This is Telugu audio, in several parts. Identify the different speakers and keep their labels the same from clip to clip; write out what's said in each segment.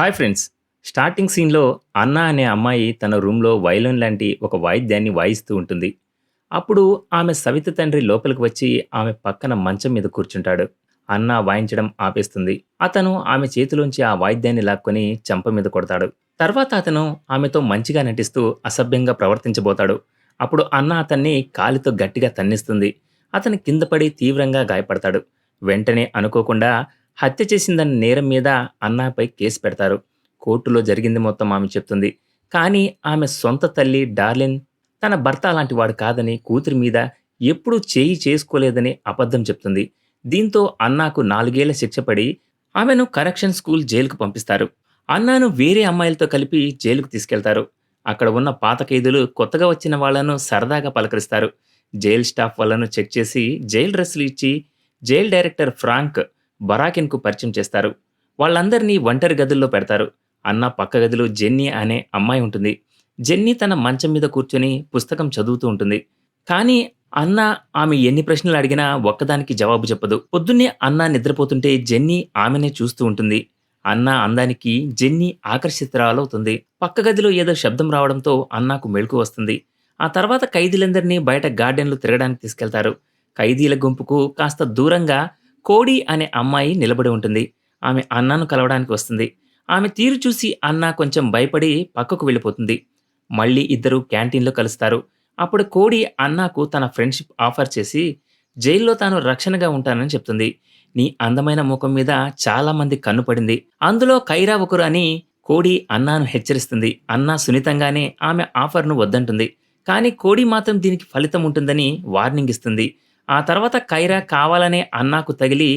Speaker 1: Hi friends. స్టార్టింగ్ సీన్లో అన్న అనే అమ్మాయి తన రూమ్లో వైలన్ లాంటి ఒక వాయిద్యాన్ని వాయిస్తూ ఉంటుంది. అప్పుడు ఆమె సవిత తండ్రి లోపలికి వచ్చి ఆమె పక్కన మంచం మీద కూర్చుంటాడు. అన్న వాయించడం ఆపేస్తుంది. అతను ఆమె చేతిలోంచి ఆ వాయిద్యాన్ని లాక్కొని చెంప మీద కొడతాడు. తర్వాత అతను ఆమెతో మంచిగా నటిస్తూ అసభ్యంగా ప్రవర్తించబోతాడు. అప్పుడు అన్న అతన్ని కాలితో గట్టిగా తన్నిస్తుంది. అతను కింద పడి తీవ్రంగా గాయపడతాడు. వెంటనే అనుకోకుండా హత్య చేసిందన్న నేరం మీద అన్నాపై కేసు పెడతారు. కోర్టులో జరిగింది మొత్తం ఆమె చెప్తుంది. కానీ ఆమె సొంత తల్లి డార్లిన్ తన భర్త అలాంటి వాడు కాదని కూతురి మీద ఎప్పుడూ చేయి చేసుకోలేదని అబద్ధం చెప్తుంది. దీంతో అన్నాకు నాలుగేళ్ళ శిక్ష పడి ఆమెను కరెక్షన్ స్కూల్ జైలుకు పంపిస్తారు. అన్నాను వేరే అమ్మాయిలతో కలిపి జైలుకు తీసుకెళ్తారు. అక్కడ ఉన్న పాత ఖైదులు కొత్తగా వచ్చిన వాళ్ళను సరదాగా పలకరిస్తారు. జైల్ స్టాఫ్ వాళ్ళను చెక్ చేసి జైల్ డ్రెస్సులు ఇచ్చి జైల్ డైరెక్టర్ ఫ్రాంక్ బరాకిన్కు పరిచయం చేస్తారు. వాళ్ళందరినీ ఒంటరి గదుల్లో పెడతారు. అన్న పక్క గదిలో జెన్నీ అనే అమ్మాయి ఉంటుంది. జెన్నీ తన మంచం మీద కూర్చొని పుస్తకం చదువుతూ ఉంటుంది. కానీ అన్న ఆమె ఎన్ని ప్రశ్నలు అడిగినా ఒక్కదానికి జవాబు చెప్పదు. పొద్దున్నే అన్న నిద్రపోతుంటే జెన్నీ ఆమెనే చూస్తూ ఉంటుంది. అన్న అందానికి జెన్నీ ఆకర్షితురాలవుతుంది. పక్క గదిలో ఏదో శబ్దం రావడంతో అన్నాకు మెళుకు వస్తుంది. ఆ తర్వాత ఖైదీలందరినీ బయట గార్డెన్లు తిరగడానికి తీసుకెళ్తారు. ఖైదీల గుంపుకు కాస్త దూరంగా కోడి అనే అమ్మాయి నిలబడి ఉంటుంది. ఆమె అన్నాను కలవడానికి వస్తుంది. ఆమె తీరు చూసి అన్న కొంచెం భయపడి పక్కకు వెళ్ళిపోతుంది. మళ్ళీ ఇద్దరు క్యాంటీన్లో కలుస్తారు. అప్పుడు కోడి అన్నాకు తన ఫ్రెండ్షిప్ ఆఫర్ చేసి జైల్లో తాను రక్షణగా ఉంటానని చెప్తుంది. నీ అందమైన ముఖం మీద చాలామంది కన్నుపడింది కన్ను పడింది. అందులో కైరా ఒకరు అని కోడి అన్నాను హెచ్చరిస్తుంది. అన్నా సున్నితంగానే ఆమె ఆఫర్ను వద్దంటుంది. కానీ కోడి మాత్రం దీనికి ఫలితం ఉంటుందని వార్నింగ్ ఇస్తుంది. ఆ తర్వాత కైరా కావాలనే అన్నాకు తగిలి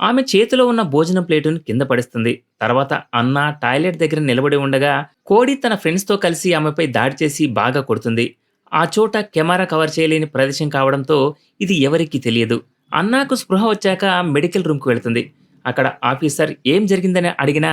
Speaker 1: ఆమె చేతిలో ఉన్న భోజనం ప్లేటును కింద పడిస్తుంది. తర్వాత అన్న టాయిలెట్ దగ్గర నిలబడి ఉండగా కోడి తన ఫ్రెండ్స్తో కలిసి ఆమెపై దాడి చేసి బాగా కొడుతుంది. ఆ చోట కెమెరా కవర్ చేయలేని ప్రదేశం కావడంతో ఇది ఎవరికీ తెలియదు. అన్నాకు స్పృహ వచ్చాక మెడికల్ రూమ్కు వెళుతుంది. అక్కడ ఆఫీసర్ ఏం జరిగిందని అడిగినా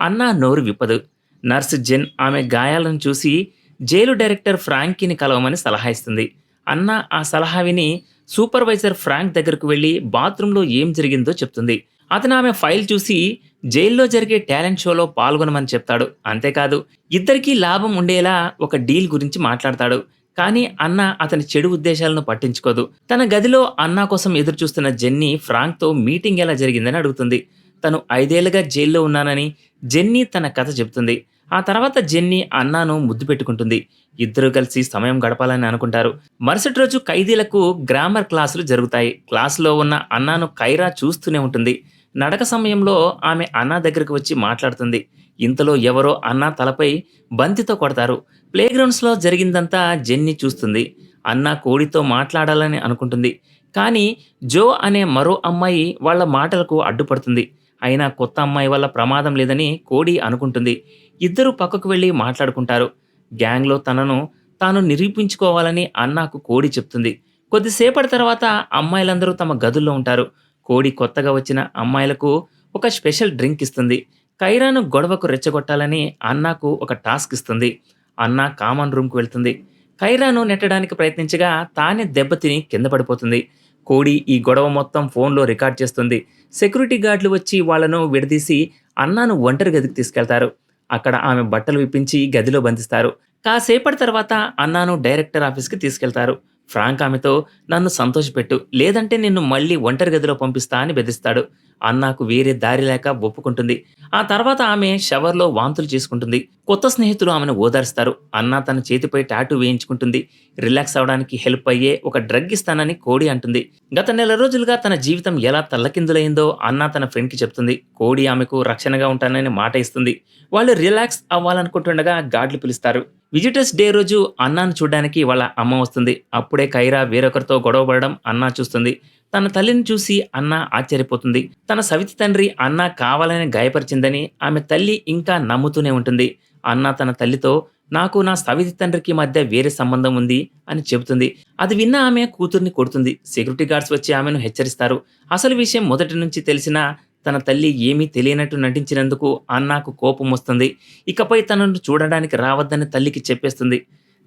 Speaker 1: అన్నా నోరు విప్పదు. నర్స్ జెన్ ఆమె గాయాలను చూసి జైలు డైరెక్టర్ ఫ్రాంకీని కలవమని సలహా ఇస్తుంది. అన్న ఆ సలహా విని సూపర్వైజర్ ఫ్రాంక్ దగ్గరకు వెళ్ళి బాత్రూంలో ఏం జరిగిందో చెప్తుంది. అతను ఆమె ఫైల్ చూసి జైల్లో జరిగే టాలెంట్ షోలో పాల్గొనమని చెప్తాడు. అంతేకాదు ఇద్దరికీ లాభం ఉండేలా ఒక డీల్ గురించి మాట్లాడతాడు. కానీ అన్న అతని చెడు ఉద్దేశాలను పట్టించుకోదు. తన గదిలో అన్నా కోసం ఎదురుచూస్తున్న జెన్నీ ఫ్రాంక్తో మీటింగ్ ఎలా జరిగిందని అడుగుతుంది. తను ఐదేళ్ళుగా జైల్లో ఉన్నానని జెన్నీ తన కథ చెబుతుంది. ఆ తర్వాత జెన్నీ అన్నాను ముద్దు పెట్టుకుంటుంది. ఇద్దరు కలిసి సమయం గడపాలని అనుకుంటారు. మరుసటి రోజు ఖైదీలకు గ్రామర్ క్లాసులు జరుగుతాయి. క్లాసులో ఉన్న అన్నాను కైరా చూస్తూనే ఉంటుంది. నడక సమయంలో ఆమె అన్నా దగ్గరకు వచ్చి మాట్లాడుతుంది. ఇంతలో ఎవరో అన్నా తలపై బంతితో కొడతారు. ప్లేగ్రౌండ్స్లో జరిగిందంతా జెన్నీ చూస్తుంది. అన్న కోడితో మాట్లాడాలని అనుకుంటుంది. కానీ జో అనే మరో అమ్మాయి వాళ్ళ మాటలకు అడ్డుపడుతుంది. అయినా కొత్త అమ్మాయి వల్ల ప్రమాదం లేదని కోడి అనుకుంటుంది. ఇద్దరు పక్కకు వెళ్ళి మాట్లాడుకుంటారు. గ్యాంగ్లో తనను తాను నిరూపించుకోవాలని అన్నాకు కోడి చెప్తుంది. కొద్దిసేపటి తర్వాత అమ్మాయిలందరూ తమ గదుల్లో ఉంటారు. కోడి కొత్తగా వచ్చిన అమ్మాయిలకు ఒక స్పెషల్ డ్రింక్ ఇస్తుంది. కైరాను గొడవకు రెచ్చగొట్టాలని అన్నాకు ఒక టాస్క్ ఇస్తుంది. అన్న కామన్ రూమ్కు వెళ్తుంది. కైరాను నెట్టడానికి ప్రయత్నించగా తానే దెబ్బతిని కింద పడిపోతుంది. కోడి ఈ గొడవ మొత్తం ఫోన్లో రికార్డ్ చేస్తుంది. సెక్యూరిటీ గార్డులు వచ్చి వాళ్ళను విడదీసి అన్నాను ఒంటరి గదికి తీసుకెళ్తారు. అక్కడ ఆమె బట్టలు విప్పించి గదిలో బంధిస్తారు. కాసేపటి తర్వాత అన్నాను డైరెక్టర్ ఆఫీస్కి తీసుకెళ్తారు. ఫ్రాంక్ ఆమెతో నన్ను సంతోషపెట్టు. లేదంటే నిన్ను మళ్ళీ ఒంటరి గదిలో పంపిస్తా అని బెదిరిస్తాడు. అన్నాకు వేరే దారి లేక ఒప్పుకుంటుంది. ఆ తర్వాత ఆమె షవర్లో వాంతులు చేసుకుంటుంది. కొత్త స్నేహితులు ఆమెను ఓదారుస్తారు. అన్న తన చేతిపై టాటూ వేయించుకుంటుంది. రిలాక్స్ అవడానికి హెల్ప్ అయ్యే ఒక డ్రగ్ ఇస్తానని కోడి అంటుంది. గత నెల రోజులుగా తన జీవితం ఎలా తల్లకిందులైందో అన్న తన ఫ్రెండ్కి చెప్తుంది. కోడి ఆమెకు రక్షణగా ఉంటానని మాట ఇస్తుంది. వాళ్ళు రిలాక్స్ అవ్వాలనుకుంటుండగా గాడ్లు పిలుస్తారు. విజిటర్స్ డే రోజు అన్నాను చూడడానికి వాళ్ళ అమ్మ వస్తుంది. అప్పుడే కైరా వేరొకరితో గొడవపడడం అన్నా చూస్తుంది. తన తల్లిని చూసి అన్న ఆశ్చర్యపోతుంది. తన సవితి తండ్రి అన్న కావాలని గాయపరిచిందని ఆమె తల్లి ఇంకా నమ్ముతూనే ఉంటుంది. అన్న తన తల్లితో నాకు నా సవితి తండ్రికి మధ్య వేరే సంబంధం ఉంది అని చెబుతుంది. అది విన్న ఆమె కూతుర్ని కొడుతుంది. సెక్యూరిటీ గార్డ్స్ వచ్చి ఆమెను హెచ్చరిస్తారు. అసలు విషయం మొదటి నుంచి తెలిసిన తన తల్లి ఏమీ తెలియనట్టు నటించినందుకు అన్నాకు కోపం వస్తుంది. ఇకపై తనను చూడడానికి రావద్దని తల్లికి చెప్పేస్తుంది.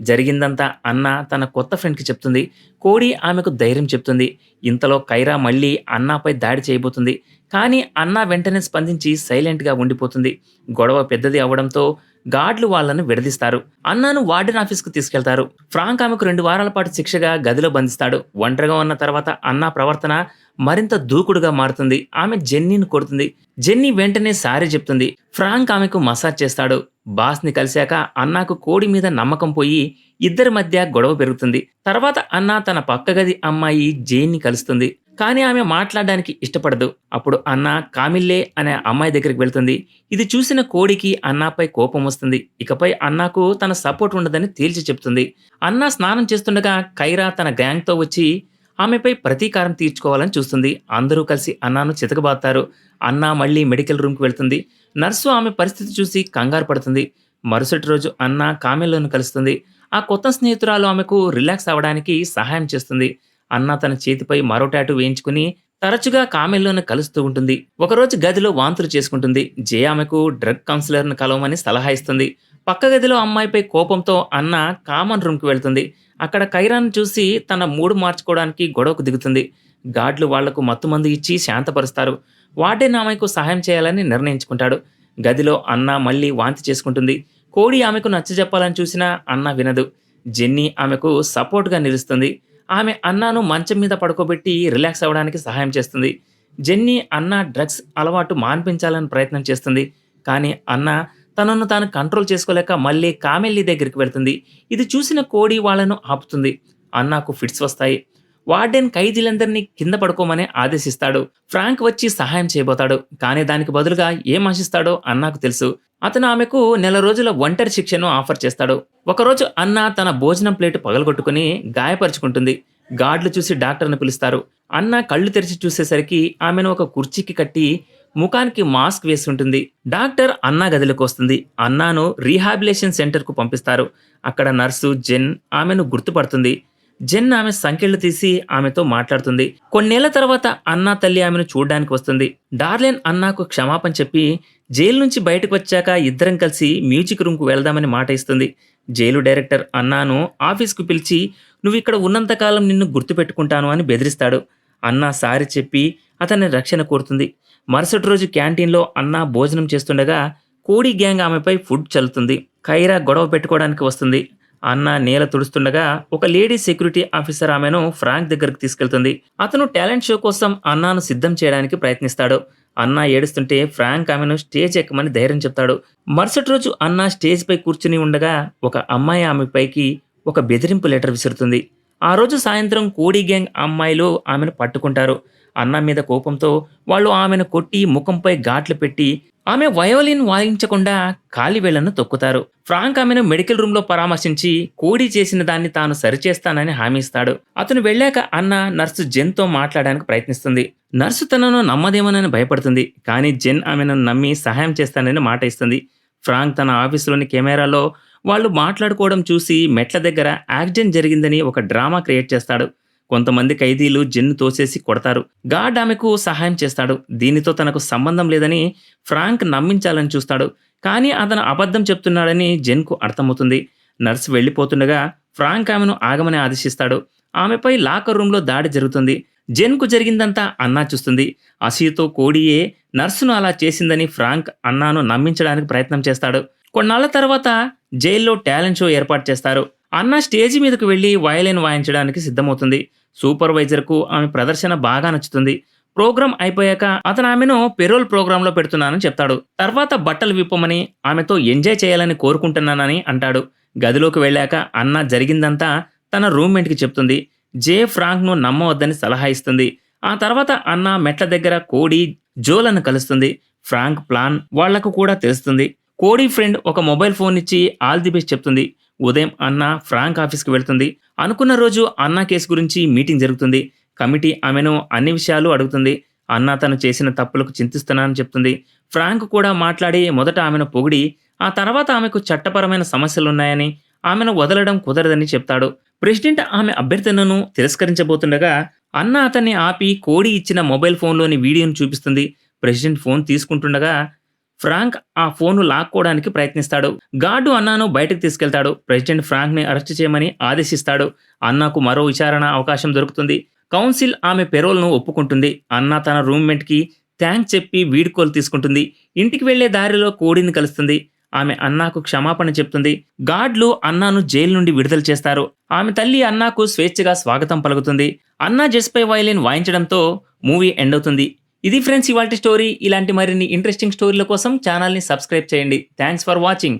Speaker 1: జరిగిందంతా అన్న తన కొత్త ఫ్రెండ్కి చెప్తుంది. కోడి ఆమెకు ధైర్యం చెప్తుంది. ఇంతలో కైరా మళ్ళీ అన్నాపై దాడి చేయబోతుంది. కానీ అన్న వెంటనే స్పందించి సైలెంట్గా ఉండిపోతుంది. గొడవ పెద్దది అవడంతో గాడ్లు వాళ్ళను విడదీస్తారు. అన్నాను వార్డెన్ ఆఫీస్కు తీసుకెళ్తారు. ఫ్రాంక్ ఆమెకు రెండు వారాల పాటు శిక్షగా గదిలో బంధిస్తాడు. ఒంటరిగా ఉన్న తర్వాత అన్నా ప్రవర్తన మరింత దూకుడుగా మారుతుంది. ఆమె జెన్నీని కొడుతుంది. జెన్నీ వెంటనే సారీ చెప్తుంది. ఫ్రాంక్ ఆమెకు మసాజ్ చేస్తాడు. బాస్ని కలిశాక అన్నాకు కోడి మీద నమ్మకం పోయి ఇద్దరి మధ్య గొడవ పెరుగుతుంది. తర్వాత అన్న తన పక్క గది అమ్మాయి జైన్ని కలుస్తుంది. కానీ ఆమె మాట్లాడడానికి ఇష్టపడదు. అప్పుడు అన్న కామిల్లే అనే అమ్మాయి దగ్గరికి వెళ్తుంది. ఇది చూసిన కోడికి అన్నాపై కోపం వస్తుంది. ఇకపై అన్నాకు తన సపోర్ట్ ఉండదని తేల్చి చెప్తుంది. అన్న స్నానం చేస్తుండగా కైరా తన గ్యాంగ్తో వచ్చి ఆమెపై ప్రతీకారం తీర్చుకోవాలని చూస్తుంది. అందరూ కలిసి అన్నాను చితకబాతారు అన్న మళ్ళీ మెడికల్ రూమ్కి వెళ్తుంది. నర్సు ఆమె పరిస్థితి చూసి కంగారు పడుతుంది. మరుసటి రోజు అన్న కామెల్లోను కలుస్తుంది. ఆ కొత్త స్నేహితురాలు ఆమెకు రిలాక్స్ అవ్వడానికి సహాయం చేస్తుంది. అన్న తన చేతిపై మరో టాటూ వేయించుకుని తరచుగా కామెల్లోనే కలుస్తూ ఉంటుంది. ఒకరోజు గదిలో వాంతులు చేసుకుంటుంది. జే ఆమెకు డ్రగ్ కౌన్సిలర్ను కలవమని సలహా ఇస్తుంది. పక్క గదిలో అమ్మాయిపై కోపంతో అన్న కామన్ రూమ్కి వెళ్తుంది. అక్కడ కైరాన్ చూసి తన మూడు మార్చుకోవడానికి గొడవకు దిగుతుంది. గాడ్లు వాళ్ళకు మత్తుమందు ఇచ్చి శాంతపరుస్తారు. వార్డెన్ ఆమెకు సహాయం చేయాలని నిర్ణయించుకుంటాడు. గదిలో అన్న మళ్ళీ వాంతి చేసుకుంటుంది. కోడి ఆమెకు నచ్చజెప్పాలని చూసినా అన్న వినదు. జెన్నీ ఆమెకు సపోర్ట్గా నిలుస్తుంది. ఆమె అన్నాను మంచం మీద పడుకోబెట్టి రిలాక్స్ అవ్వడానికి సహాయం చేస్తుంది. జెన్నీ అన్న డ్రగ్స్ అలవాటు మాన్పించాలని ప్రయత్నం చేస్తుంది. కానీ అన్న తనను తాను కంట్రోల్ చేసుకోలేక మళ్ళీ కామెల్లి దగ్గరికి వెళ్తుంది. ఇది చూసిన కోడి వాళ్ళను ఆపుతుంది. అన్నాకు ఫిట్స్ వస్తాయి. వార్డెన్ ఖైదీలందరినీ కింద పడుకోమని ఆదేశిస్తాడు. ఫ్రాంక్ వచ్చి సహాయం చేయబోతాడు. కానీ దానికి బదులుగా ఏం ఆశిస్తాడో అన్నాకు తెలుసు. అతను ఆమెకు నెల రోజుల ఒంటరి శిక్షను ఆఫర్ చేస్తాడు. ఒకరోజు అన్న తన భోజనం ప్లేటు పగలగొట్టుకుని గాయపరుచుకుంటుంది. గాడ్లు చూసి డాక్టర్ని పిలుస్తారు. అన్న కళ్ళు తెరిచి చూసేసరికి ఆమెను ఒక కుర్చీకి కట్టి ముఖానికి మాస్క్ వేసి ఉంటుంది డాక్టర్ అన్నా గదిలోకి వస్తుంది. అన్నాను రీహాబిలేషన్ సెంటర్కు పంపిస్తారు. అక్కడ నర్సు జెన్ ఆమెను గుర్తుపడుతుంది. జెన్ ఆమె సంఖ్యలు తీసి ఆమెతో మాట్లాడుతుంది. కొన్నేళ్ళ తర్వాత అన్నా తల్లి ఆమెను చూడడానికి వస్తుంది. డార్లెన్ అన్నాకు క్షమాపణ చెప్పి జైలు నుంచి బయటకు వచ్చాక ఇద్దరం కలిసి మ్యూజిక్ రూమ్కు వెళ్దామని మాట ఇస్తుంది. జైలు డైరెక్టర్ అన్నాను ఆఫీస్కు పిలిచి నువ్వు ఇక్కడ ఉన్నంతకాలం నిన్ను గుర్తుపెట్టుకుంటాను అని బెదిరిస్తాడు. అన్నా సారి చెప్పి అతన్ని రక్షణ కోరుతుంది. మరుసటి రోజు క్యాంటీన్లో అన్నా భోజనం చేస్తుండగా కోడి గ్యాంగ్ ఆమెపై ఫుడ్ చల్లుతుంది. ఖైరా గొడవ పెట్టుకోవడానికి వస్తుంది. అన్న నేల తుడుస్తుండగా ఒక లేడీ సెక్యూరిటీ ఆఫీసర్ ఆమెను ఫ్రాంక్ దగ్గరకు తీసుకెళ్తుంది. అతను టాలెంట్ షో కోసం అన్నాను సిద్ధం చేయడానికి ప్రయత్నిస్తాడు. అన్న ఏడుస్తుంటే ఫ్రాంక్ ఆమెను స్టేజ్ ఎక్కమని ధైర్యం చెప్తాడు. మరుసటి రోజు అన్న స్టేజ్ పై కూర్చుని ఉండగా ఒక అమ్మాయి ఆమెపైకి ఒక బెదిరింపు లెటర్ విసురుతుంది. ఆ రోజు సాయంత్రం కోడి గ్యాంగ్ అమ్మాయిలు ఆమెను పట్టుకుంటారు. అన్న మీద కోపంతో వాళ్ళు ఆమెను కొట్టి ముఖంపై ఘాట్లు పెట్టి ఆమె వయోలిన్ వాయించకుండా కాలివేళ్ళను తొక్కుతారు. ఫ్రాంక్ ఆమెను మెడికల్ రూమ్లో పరామర్శించి కోడి చేసిన దాన్ని తాను సరిచేస్తానని హామీ ఇస్తాడు. అతను వెళ్ళాక అన్న నర్సు జెన్తో మాట్లాడడానికి ప్రయత్నిస్తుంది. నర్సు తనను నమ్మదేమోనని భయపడుతుంది. కానీ జెన్ ఆమెను నమ్మి సహాయం చేస్తానని మాట ఇస్తుంది. ఫ్రాంక్ తన ఆఫీసులోని కెమెరాలో వాళ్ళు మాట్లాడుకోవడం చూసి మెట్ల దగ్గర యాక్సిడెంట్ జరిగిందని ఒక డ్రామా క్రియేట్ చేస్తాడు. కొంతమంది ఖైదీలు జెన్ను తోసేసి కొడతారు. గాడ్ ఆమెకు సహాయం చేస్తాడు. దీనితో తనకు సంబంధం లేదని ఫ్రాంక్ నమ్మించాలని చూస్తాడు. కానీ అతను అబద్ధం చెప్తున్నాడని జెన్కు అర్థమవుతుంది. నర్సు వెళ్ళిపోతుండగా ఫ్రాంక్ ఆమెను ఆగమని ఆదేశిస్తాడు. ఆమెపై లాకర్ రూమ్లో దాడి జరుగుతుంది. జెన్కు జరిగిందంతా అన్నా చూస్తుంది. అసీతో కోడియే నర్సును అలా చేసిందని ఫ్రాంక్ అన్నాను నమ్మించడానికి ప్రయత్నం చేస్తాడు. కొన్నాళ్ళ తర్వాత జైల్లో టాలెంట్ షో ఏర్పాటు చేస్తారు. అన్న స్టేజి మీదకు వెళ్ళి వయలిన్ వాయించడానికి సిద్ధమవుతుంది. సూపర్వైజర్కు ఆమె ప్రదర్శన బాగా నచ్చుతుంది. ప్రోగ్రాం అయిపోయాక అతను ఆమెను పెరోల్ ప్రోగ్రాంలో పెడుతున్నానని చెప్తాడు. తర్వాత బట్టలు విప్పమని ఆమెతో ఎంజాయ్ చేయాలని కోరుకుంటున్నానని అంటాడు. గదిలోకి వెళ్ళాక అన్న జరిగిందంతా తన రూమ్మేట్కి చెప్తుంది. జే ఫ్రాంక్ను నమ్మవద్దని సలహా ఇస్తుంది. ఆ తర్వాత అన్న మెట్ల దగ్గర కోడి జోలను కలుస్తుంది. ఫ్రాంక్ ప్లాన్ వాళ్ళకు కూడా తెలుస్తుంది. కోడి ఫ్రెండ్ ఒక మొబైల్ ఫోన్ ఇచ్చి ఆల్ ది బెస్ట్ చెప్తుంది. ఉదయం అన్న ఫ్రాంక్ ఆఫీస్కి వెళ్తుంది. అనుకున్న రోజు అన్న కేసు గురించి మీటింగ్ జరుగుతుంది. కమిటీ ఆమెను అన్ని విషయాలు అడుగుతుంది. అన్న తను చేసిన తప్పులకు చింతిస్తున్నానని చెప్తుంది. ఫ్రాంక్ కూడా మాట్లాడి మొదట ఆమెను పొగిడి ఆ తర్వాత ఆమెకు చట్టపరమైన సమస్యలున్నాయని ఆమెను వదలడం కుదరదని చెప్తాడు. ప్రెసిడెంట్ ఆమె అభ్యర్థనను తిరస్కరించబోతుండగా అన్న అతన్ని ఆపి కోడి ఇచ్చిన మొబైల్ ఫోన్లోని వీడియోను చూపిస్తుంది. ప్రెసిడెంట్ ఫోన్ తీసుకుంటుండగా ఫ్రాంక్ ఆ ఫోన్ను లాక్కోవడానికి ప్రయత్నిస్తాడు. గార్డు అన్నాను బయటకు తీసుకెళ్తాడు. ప్రెసిడెంట్ ఫ్రాంక్ని అరెస్ట్ చేయమని ఆదేశిస్తాడు. అన్నాకు మరో విచారణ అవకాశం దొరుకుతుంది. కౌన్సిల్ ఆమె పెరోల్ను ఒప్పుకుంటుంది. అన్న తన రూమ్మేట్కి థ్యాంక్స్ చెప్పి వీడ్కోలు తీసుకుంటుంది. ఇంటికి వెళ్ళే దారిలో కోడిని కలుస్తుంది. ఆమె అన్నాకు క్షమాపణ చెప్తుంది. గాడ్లు అన్నాను జైలు నుండి విడుదల చేస్తారు. ఆమె తల్లి అన్నాకు స్వేచ్ఛగా స్వాగతం పలుకుతుంది. అన్నా జెస్పై వయలిన్ వాయించడంతో మూవీ ఎండ్ అవుతుంది. ఇది ఫ్రెండ్స్ ఇవాల్టి స్టోరీ. ఇలాంటి మరిన్ని ఇంట్రెస్టింగ్ స్టోరీల కోసం ఛానల్ని సబ్స్క్రైబ్ చేయండి. Thanks for watching